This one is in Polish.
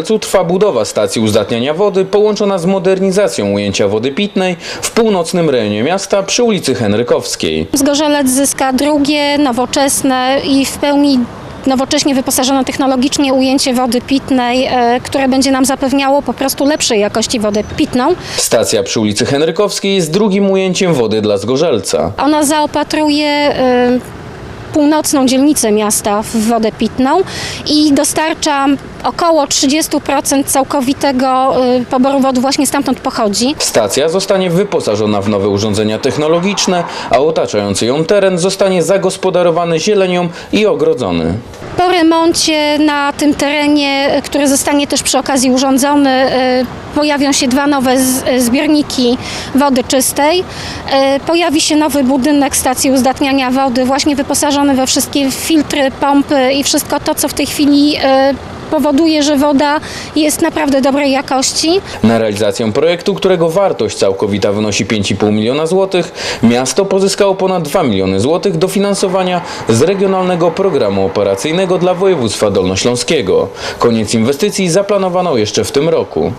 Zgorzelcu trwa budowa stacji uzdatniania wody połączona z modernizacją ujęcia wody pitnej w północnym rejonie miasta przy ulicy Henrykowskiej. Zgorzelec zyska drugie, nowoczesne i w pełni nowocześnie wyposażone technologicznie ujęcie wody pitnej, e, które będzie nam zapewniało po prostu lepszej jakości wodę pitną. Stacja przy ulicy Henrykowskiej jest drugim ujęciem wody dla Zgorzelca. Ona zaopatruje e, północną dzielnicę miasta w wodę pitną i dostarcza około 30% całkowitego e, poboru wody właśnie stamtąd pochodzi. Stacja zostanie wyposażona w nowe urządzenia technologiczne, a otaczający ją teren zostanie zagospodarowany zielenią i ogrodzony. Po remoncie na tym terenie, e, który zostanie też przy okazji urządzony, e, pojawią się dwa nowe zbiorniki wody czystej. Pojawi się nowy budynek stacji uzdatniania wody, właśnie wyposażony we wszystkie filtry, pompy i wszystko to, co w tej chwili e, powoduje, że woda jest naprawdę dobrej jakości. Na realizację projektu, którego wartość całkowita wynosi 5,5 miliona złotych, miasto pozyskało ponad 2 miliony złotych dofinansowania z Regionalnego Programu Operacyjnego dla województwa dolnośląskiego. Koniec inwestycji zaplanowano jeszcze w tym roku.